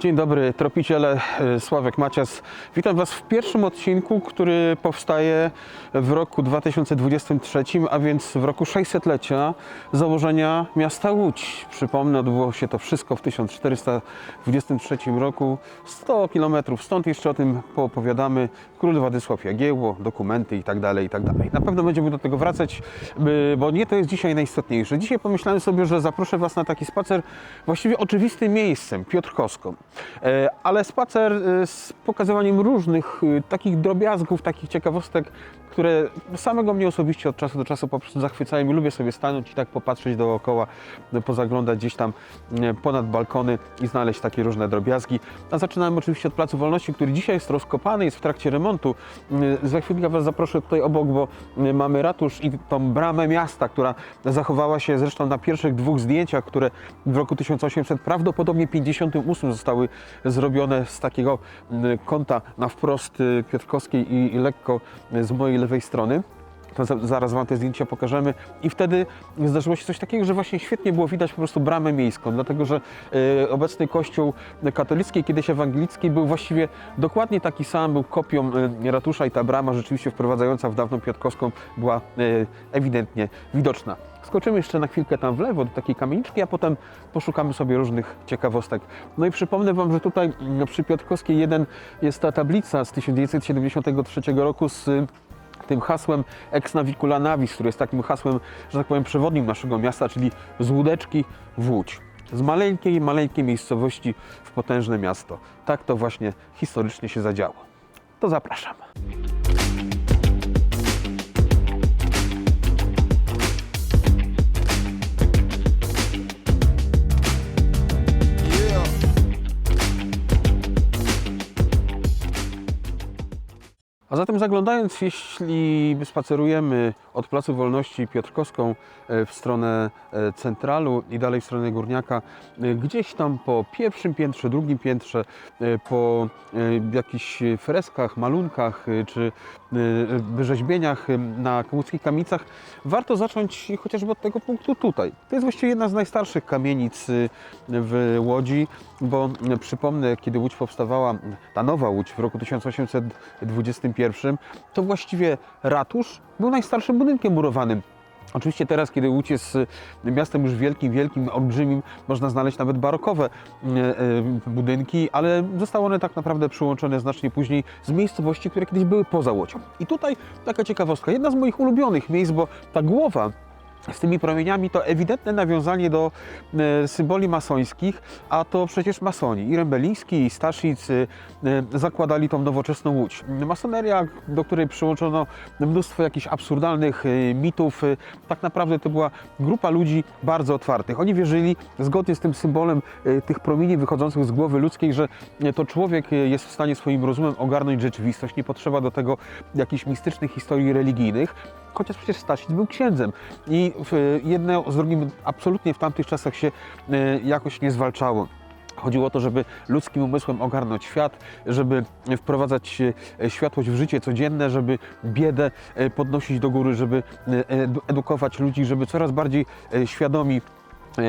Dzień dobry, tropiciele, e, Sławek Macias. Witam Was w pierwszym odcinku, który powstaje w roku 2023, a więc w roku 600-lecia założenia miasta Łódź. Przypomnę, odbyło się to wszystko w 1423 roku. 100 kilometrów stąd jeszcze o tym poopowiadamy. Król Władysław Jagiełło, dokumenty i tak dalej, i tak. Na pewno będziemy do tego wracać, bo nie to jest dzisiaj najistotniejsze. Dzisiaj pomyślałem sobie, że zaproszę Was na taki spacer właściwie oczywistym miejscem, Piotrkowską. E, Ale spacer e, z pokazywaniem różnych e, takich drobiazgów, takich ciekawostek, które samego mnie osobiście od czasu do czasu po prostu zachwycają i lubię sobie stanąć i tak popatrzeć dookoła, e, pozaglądać gdzieś tam ponad balkony i znaleźć takie różne drobiazgi. A zaczynamy oczywiście od Placu Wolności, który dzisiaj jest rozkopany, jest w trakcie remontu. Za chwilkę Was zaproszę tutaj obok, bo mamy ratusz i tą bramę miasta, która zachowała się zresztą na pierwszych dwóch zdjęciach, które w roku 1800, prawdopodobnie 58 zostały zrobione z takiego m, kąta na wprost y, Piotrkowskiej i, i lekko y, z mojej lewej strony. To za, zaraz Wam te zdjęcia pokażemy. I wtedy zdarzyło się coś takiego, że właśnie świetnie było widać po prostu bramę miejską, dlatego że y, obecny kościół katolicki, kiedyś ewangelicki, był właściwie dokładnie taki sam, był kopią y, ratusza i ta brama rzeczywiście wprowadzająca w dawną Piotrkowską była y, ewidentnie widoczna. Skoczymy jeszcze na chwilkę tam w lewo do takiej kamieniczki, a potem poszukamy sobie różnych ciekawostek. No i przypomnę Wam, że tutaj mm, przy Piotrkowskiej 1 jest ta tablica z 1973 roku z tym hasłem ex navicula navis, które jest takim hasłem, że tak powiem, przewodnim naszego miasta, czyli z Łódeczki w Łódź. Z maleńkiej, maleńkiej miejscowości w potężne miasto. Tak to właśnie historycznie się zadziało. To zapraszam. Zatem zaglądając, jeśli spacerujemy od Placu Wolności Piotrkowską e, w stronę e, centralu i dalej w stronę Górniaka, e, gdzieś tam po pierwszym piętrze, drugim piętrze, po jakichś freskach, malunkach czy wyrzeźbieniach na łódzkich kamienicach, warto zacząć chociażby od tego punktu tutaj. To jest właściwie jedna z najstarszych kamienic w Łodzi, bo przypomnę, kiedy Łódź powstawała, ta nowa Łódź w roku 1821, to właściwie ratusz był najstarszym budynkiem murowanym. Oczywiście teraz, kiedy Łódź jest y, miastem już wielkim, wielkim, olbrzymim, można znaleźć nawet barokowe y, y, budynki, ale zostały one tak naprawdę przyłączone znacznie później z miejscowości, które kiedyś były poza Łodzią. I tutaj taka ciekawostka, jedna z moich ulubionych miejsc, bo ta głowa z tymi promieniami to ewidentne nawiązanie do e, symboli masońskich, a to przecież masoni. I Rembeliński, i Staszic e, zakładali tą nowoczesną łódź. Masoneria, do której przyłączono mnóstwo jakichś absurdalnych e, mitów, tak naprawdę to była grupa ludzi bardzo otwartych. Oni wierzyli, zgodnie z tym symbolem tych promieni wychodzących z głowy ludzkiej, że to człowiek jest w stanie swoim rozumem ogarnąć rzeczywistość. Nie potrzeba do tego jakichś mistycznych historii religijnych chociaż przecież Staszic był księdzem i w- jedno z drugim absolutnie w tamtych czasach się e, jakoś nie zwalczało. Chodziło o to, żeby ludzkim umysłem ogarnąć świat, żeby wprowadzać e, światłość w życie codzienne, żeby biedę e, podnosić do góry, żeby e, edu- edukować ludzi, żeby coraz bardziej e, świadomi e,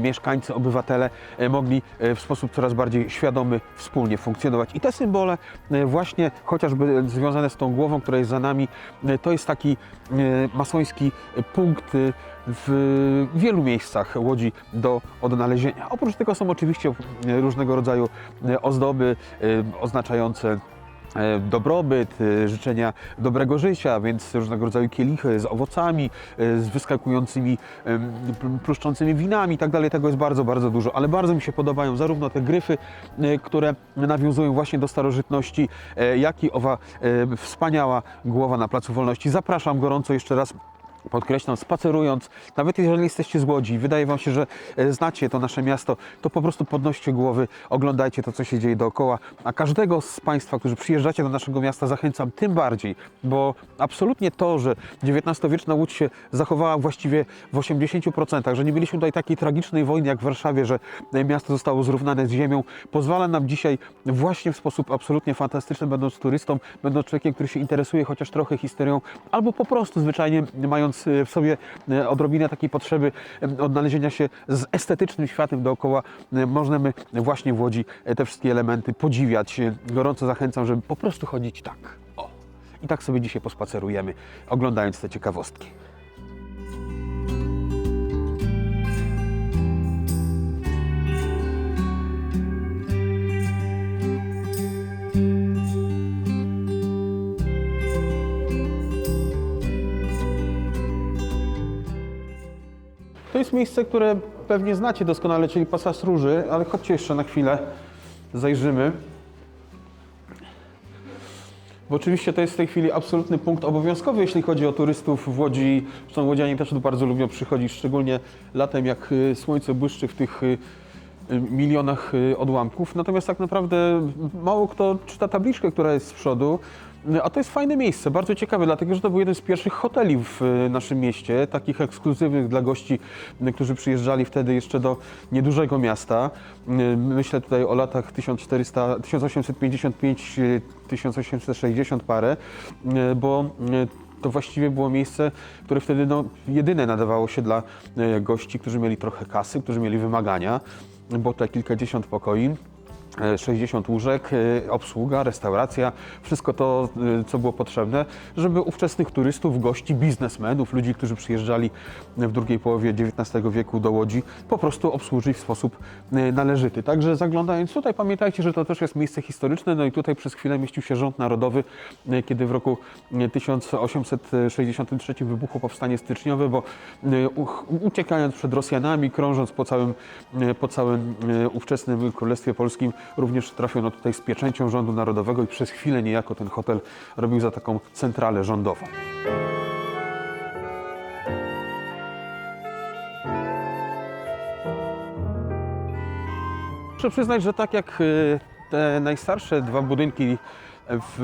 mieszkańcy, obywatele e, mogli e, w sposób coraz bardziej świadomy wspólnie funkcjonować. I te symbole e, właśnie chociażby związane z tą głową, która jest za nami, e, to jest taki e, masoński punkt e, w wielu miejscach Łodzi do odnalezienia. Oprócz tego są oczywiście e, różnego rodzaju e, ozdoby e, oznaczające e, dobrobyt, e, życzenia dobrego życia, więc różnego rodzaju kielichy z owocami, e, z wyskakującymi, pluszczącymi winami i tak. Tego jest bardzo, bardzo dużo, ale bardzo mi się podobają zarówno te gryfy, e, które nawiązują właśnie do starożytności, e, jak i owa e, wspaniała głowa na Placu Wolności. Zapraszam gorąco jeszcze raz podkreślam, spacerując, nawet jeżeli jesteście z Łodzi, wydaje Wam się, że e, znacie to nasze miasto, to po prostu podnoście głowy, oglądajcie to, co się dzieje dookoła. A każdego z Państwa, którzy przyjeżdżacie do naszego miasta, zachęcam tym bardziej, bo absolutnie to, że XIX-wieczna Łódź się zachowała właściwie w 80%, że nie mieliśmy tutaj takiej tragicznej wojny jak w Warszawie, że e, miasto zostało zrównane z ziemią, pozwala nam dzisiaj właśnie w sposób absolutnie fantastyczny, będąc turystą, będąc człowiekiem, który się interesuje chociaż trochę historią, albo po prostu zwyczajnie mając mając e, w sobie e, odrobinę takiej potrzeby e, odnalezienia się z estetycznym światem dookoła, możemy właśnie w Łodzi te wszystkie elementy podziwiać. Gorąco zachęcam, żeby po prostu chodzić tak. O. I tak sobie dzisiaj pospacerujemy, oglądając te ciekawostki. Jest miejsce, które pewnie znacie doskonale, czyli Pasas Róży, ale chodźcie jeszcze na chwilę, zajrzymy. Bo oczywiście to jest w tej chwili absolutny punkt obowiązkowy, jeśli chodzi o turystów w Łodzi. Zresztą łodzianie też tu bardzo lubią przychodzić, szczególnie latem, jak y, słońce błyszczy w tych y, y, milionach odłamków. Natomiast tak naprawdę mało kto czyta tabliczkę, która jest z przodu. A to jest fajne miejsce, bardzo ciekawe, dlatego że to był jeden z pierwszych hoteli w y, naszym mieście, takich ekskluzywnych dla gości, którzy przyjeżdżali wtedy jeszcze do niedużego miasta. Myślę tutaj o latach 1400, 1855, y, 1860 parę, y, bo to właściwie było miejsce, które wtedy no, jedyne nadawało się dla e, gości, którzy mieli trochę kasy, którzy mieli wymagania. Było tutaj kilkadziesiąt pokoi. E, 60 łóżek, e, obsługa, restauracja, wszystko to, e, co było potrzebne, żeby ówczesnych turystów, gości, biznesmenów, ludzi, którzy przyjeżdżali w drugiej połowie XIX wieku do Łodzi, po prostu obsłużyć w sposób e, należyty. Także zaglądając tutaj, pamiętajcie, że to też jest miejsce historyczne, no i tutaj przez chwilę mieścił się rząd narodowy, e, kiedy w roku e, 1863 wybuchło powstanie styczniowe, bo e, uciekając przed Rosjanami, krążąc po całym, e, po całym e, ówczesnym Królestwie Polskim, również trafiono tutaj z pieczęcią rządu narodowego i przez chwilę niejako ten hotel robił za taką centralę rządową. Muszę przyznać, że tak jak y, te najstarsze dwa budynki w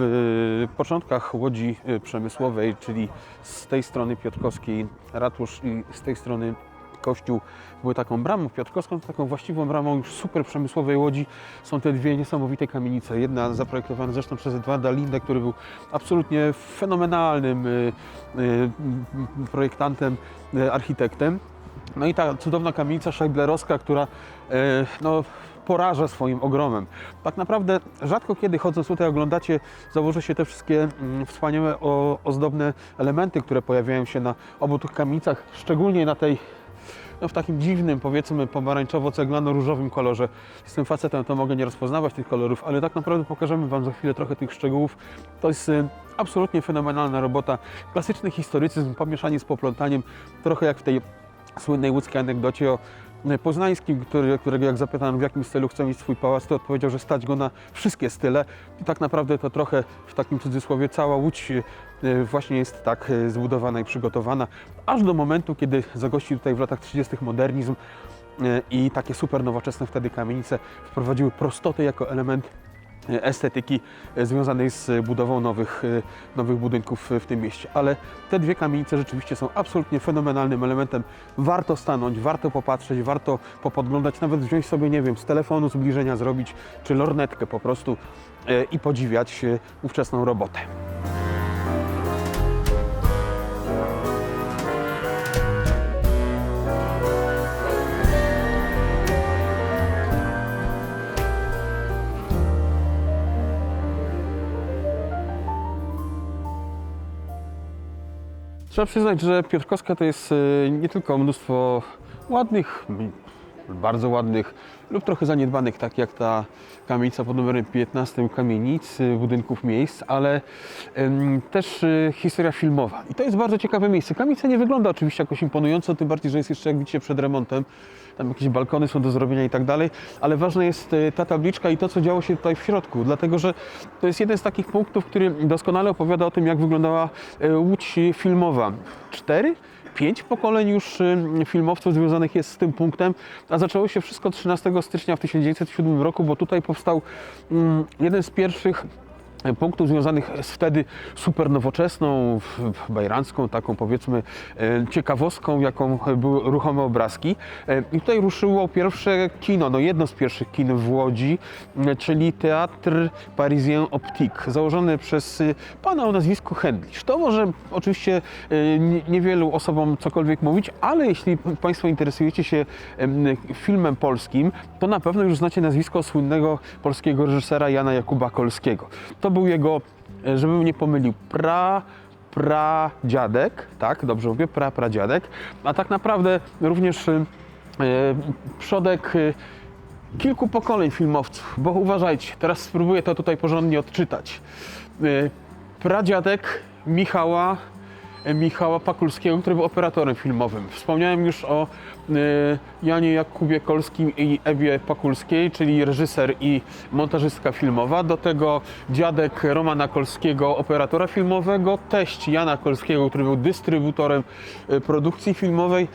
y, początkach Łodzi y, Przemysłowej, czyli z tej strony Piotrkowskiej ratusz i z tej strony kościół były taką bramą piotrkowską, taką właściwą bramą już super przemysłowej Łodzi są te dwie niesamowite kamienice. Jedna zaprojektowana zresztą przez Edwarda Lindę, który był absolutnie fenomenalnym y, y, projektantem, y, architektem. No i ta cudowna kamienica szajblerowska, która no, poraża swoim ogromem. Tak naprawdę rzadko kiedy chodząc tutaj oglądacie, założę się te wszystkie mm, wspaniałe ozdobne elementy, które pojawiają się na obu tych kamienicach, szczególnie na tej no, w takim dziwnym, powiedzmy, pomarańczowo-ceglano-różowym kolorze. Tym facetem to mogę nie rozpoznawać tych kolorów, ale tak naprawdę pokażemy Wam za chwilę trochę tych szczegółów. To jest y, absolutnie fenomenalna robota. Klasyczny historycyzm pomieszanie z poplątaniem, trochę jak w tej słynnej łódzkiej anegdocie o Poznańskim, który, którego jak zapytałem w jakim stylu chce mieć swój pałac, to odpowiedział, że stać go na wszystkie style i tak naprawdę to trochę w takim cudzysłowie cała Łódź e, właśnie jest tak e, zbudowana i przygotowana, aż do momentu, kiedy zagościł tutaj w latach 30. modernizm e, i takie super nowoczesne wtedy kamienice wprowadziły prostotę jako element e, estetyki związanej z budową nowych, e, nowych budynków w tym mieście. Ale te dwie kamienice rzeczywiście są absolutnie fenomenalnym elementem. Warto stanąć, warto popatrzeć, warto popodglądać, nawet wziąć sobie, nie wiem, z telefonu zbliżenia zrobić, czy lornetkę po prostu e, i podziwiać e, ówczesną robotę. Trzeba przyznać, że Piotrkowska to jest e, nie tylko mnóstwo ładnych, bardzo ładnych lub trochę zaniedbanych, tak jak ta kamienica pod numerem 15 kamienic, budynków miejsc, ale em, też e, historia filmowa. I to jest bardzo ciekawe miejsce. Kamienica nie wygląda oczywiście jakoś imponująco, tym bardziej, że jest jeszcze, jak widzicie, przed remontem. Tam jakieś balkony są do zrobienia i tak dalej, ale ważna jest e, ta tabliczka i to, co działo się tutaj w środku, dlatego że to jest jeden z takich punktów, który doskonale opowiada o tym, jak wyglądała e, Łódź filmowa. Cztery? Pięć pokoleń już e, filmowców związanych jest z tym punktem, a zaczęło się wszystko 13 stycznia w 1907 roku, bo tutaj powstał mm, jeden z pierwszych punktów związanych z wtedy super nowoczesną, bajrancką, taką powiedzmy e, ciekawostką, jaką były ruchome obrazki. E, I tutaj ruszyło pierwsze kino, no jedno z pierwszych kin w Łodzi, e, czyli Teatr Parisien Optique, założony przez e, pana o nazwisku Hendlisz. To może oczywiście e, nie- niewielu osobom cokolwiek mówić, ale jeśli Państwo interesujecie się em, filmem polskim, to na pewno już znacie nazwisko słynnego polskiego reżysera Jana Jakuba Kolskiego. To był jego, e, żebym nie pomylił, pra pradziadek, tak, dobrze mówię, pra pradziadek, a tak naprawdę również e, przodek e, kilku pokoleń filmowców, bo uważajcie, teraz spróbuję to tutaj porządnie odczytać. Pradziadek Michała Michała Pakulskiego, który był operatorem filmowym. Wspomniałem już o e, Janie Jakubie Kolskim i Ewie Pakulskiej, czyli reżyser i montażystka filmowa. Do tego dziadek Romana Kolskiego, operatora filmowego, teść Jana Kolskiego, który był dystrybutorem e, produkcji filmowej.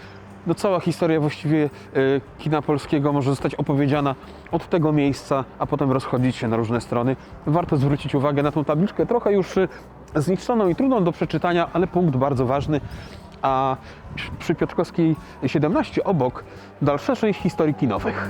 No cała historia właściwie e, kina polskiego może zostać opowiedziana od tego miejsca, a potem rozchodzić się na różne strony. Warto zwrócić uwagę na tą tabliczkę, trochę już e, zniszczoną i trudną do przeczytania, ale punkt bardzo ważny. A przy Piotrkowskiej 17 obok dalsza część historii kinowych.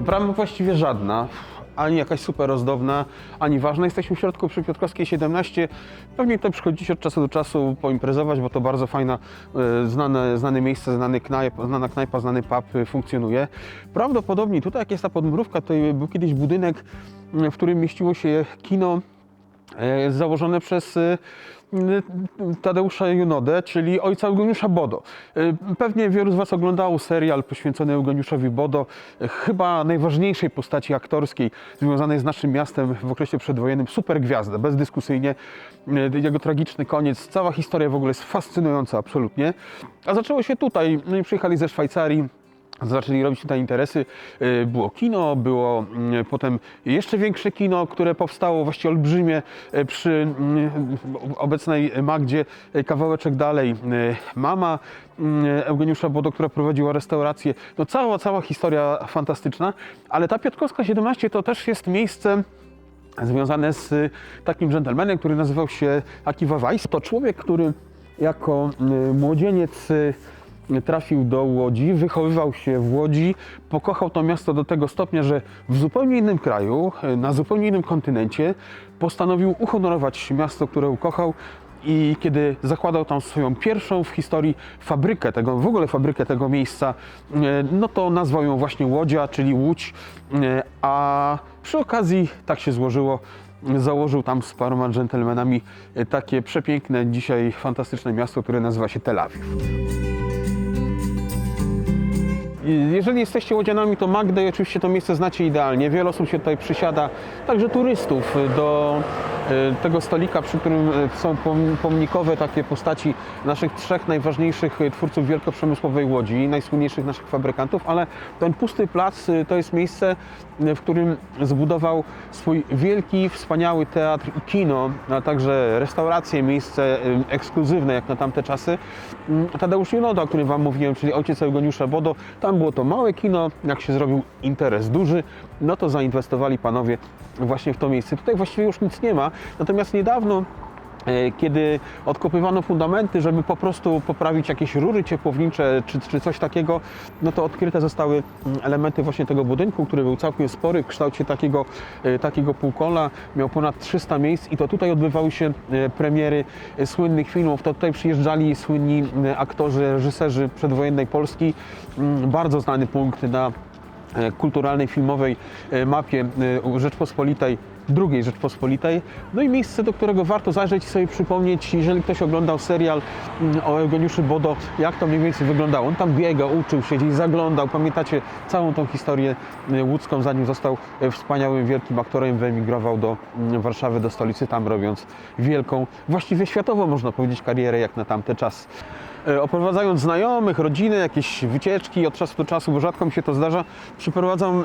Brama właściwie żadna, ani jakaś super ozdobna, ani ważna. Jesteśmy w środku przy Piotrkowskiej 17. Pewnie tutaj przychodzicie od czasu do czasu poimprezować, bo to bardzo fajna, e, znane, znane miejsce, znany knajp, znana knajpa, znany pub e, funkcjonuje. Prawdopodobnie tutaj, jak jest ta podmurówka, to był kiedyś budynek, w którym mieściło się kino założone przez e, m, Tadeusza Junodę, czyli ojca Eugeniusza Bodo. E, Pewnie wielu z Was oglądało serial poświęcony Eugeniuszowi Bodo, e, chyba najważniejszej postaci aktorskiej związanej z naszym miastem w okresie przedwojennym. Super gwiazda, bezdyskusyjnie. E, Jego tragiczny koniec, cała historia w ogóle jest fascynująca absolutnie. A zaczęło się tutaj, no przyjechali ze Szwajcarii, Zaczęli robić tutaj interesy. Y, Było kino, było mm, potem jeszcze większe kino, które powstało właściwie olbrzymie y, przy mm, obecnej Magdzie. Y, Kawałeczek dalej mama mm, Eugeniusza Bodo, która prowadziła restaurację. No cała, cała historia fantastyczna, ale ta Piotrkowska 17 to też jest miejsce związane z takim dżentelmenem, który nazywał się Akiva Weiss. To człowiek, który jako młodzieniec trafił do Łodzi, wychowywał się w Łodzi, pokochał to miasto do tego stopnia, że w zupełnie innym kraju, na zupełnie innym kontynencie postanowił uhonorować miasto, które ukochał i kiedy zakładał tam swoją pierwszą w historii fabrykę tego, w ogóle fabrykę tego miejsca, e, no to nazwał ją właśnie Łodzia, czyli Łódź, e, a przy okazji tak się złożyło, założył tam z paroma dżentelmenami e, takie przepiękne, dzisiaj fantastyczne miasto, które nazywa się Tel Awiw. Jeżeli jesteście łodzianami, to Magdę i oczywiście to miejsce znacie idealnie. Wiele osób się tutaj przysiada, także turystów, do tego stolika, przy którym e, są pom- pomnikowe takie postaci naszych trzech najważniejszych e, twórców wielkoprzemysłowej Łodzi, najsłynniejszych naszych fabrykantów, ale ten pusty plac e, to jest miejsce, e, w którym zbudował swój wielki, wspaniały teatr i kino, a także restauracje, miejsce e, ekskluzywne jak na tamte czasy. Mm, Tadeusz Junoda, o którym Wam mówiłem, czyli ojciec Eugeniusza Bodo, tam było to małe kino, jak się zrobił interes duży, no to zainwestowali panowie właśnie w to miejsce. Tutaj właściwie już nic nie ma, natomiast niedawno e, kiedy odkopywano fundamenty, żeby po prostu poprawić jakieś rury ciepłownicze czy, czy coś takiego, no to odkryte zostały mm, elementy właśnie tego budynku, który był całkiem spory w kształcie takiego, e, takiego półkola, miał ponad 300 miejsc i to tutaj odbywały się e, premiery słynnych filmów, to tutaj przyjeżdżali słynni aktorzy, reżyserzy przedwojennej Polski, Mm, bardzo znany punkt na kulturalnej, filmowej mapie Rzeczpospolitej, drugiej Rzeczpospolitej. No i miejsce, do którego warto zajrzeć i sobie przypomnieć, jeżeli ktoś oglądał serial mm, o Eugeniuszu Bodo, jak to mniej więcej wyglądało. On tam biegał, uczył się, gdzieś zaglądał. Pamiętacie całą tą historię e, łódzką, zanim został e, wspaniałym, wielkim aktorem, wyemigrował do mm, Warszawy, do stolicy, tam robiąc wielką, właściwie światową, można powiedzieć, karierę jak na tamte czas. E, oprowadzając znajomych, rodziny, jakieś wycieczki od czasu do czasu, bo rzadko mi się to zdarza, przyprowadzam e,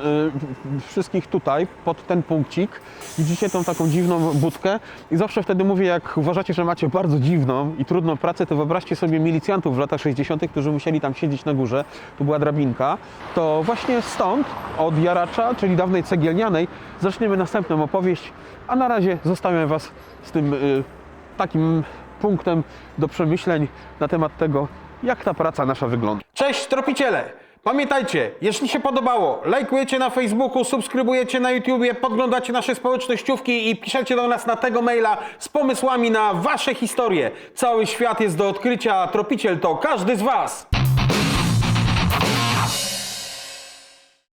wszystkich tutaj, pod ten punkcik. Widzicie tą taką dziwną budkę i zawsze wtedy mówię, jak uważacie, że macie bardzo dziwną i trudną pracę, to wyobraźcie sobie milicjantów w latach 60., którzy musieli tam siedzieć na górze, tu była drabinka, to właśnie stąd, od Jaracza, czyli dawnej cegielnianej, zaczniemy następną opowieść, a na razie zostawiam Was z tym y, takim punktem do przemyśleń na temat tego, jak ta praca nasza wygląda. Cześć tropiciele! Pamiętajcie, jeśli się podobało, lajkujecie na Facebooku, subskrybujecie na YouTubie, podglądacie nasze społecznościówki i piszecie do nas na tego maila z pomysłami na wasze historie. Cały świat jest do odkrycia, a tropiciel to każdy z was!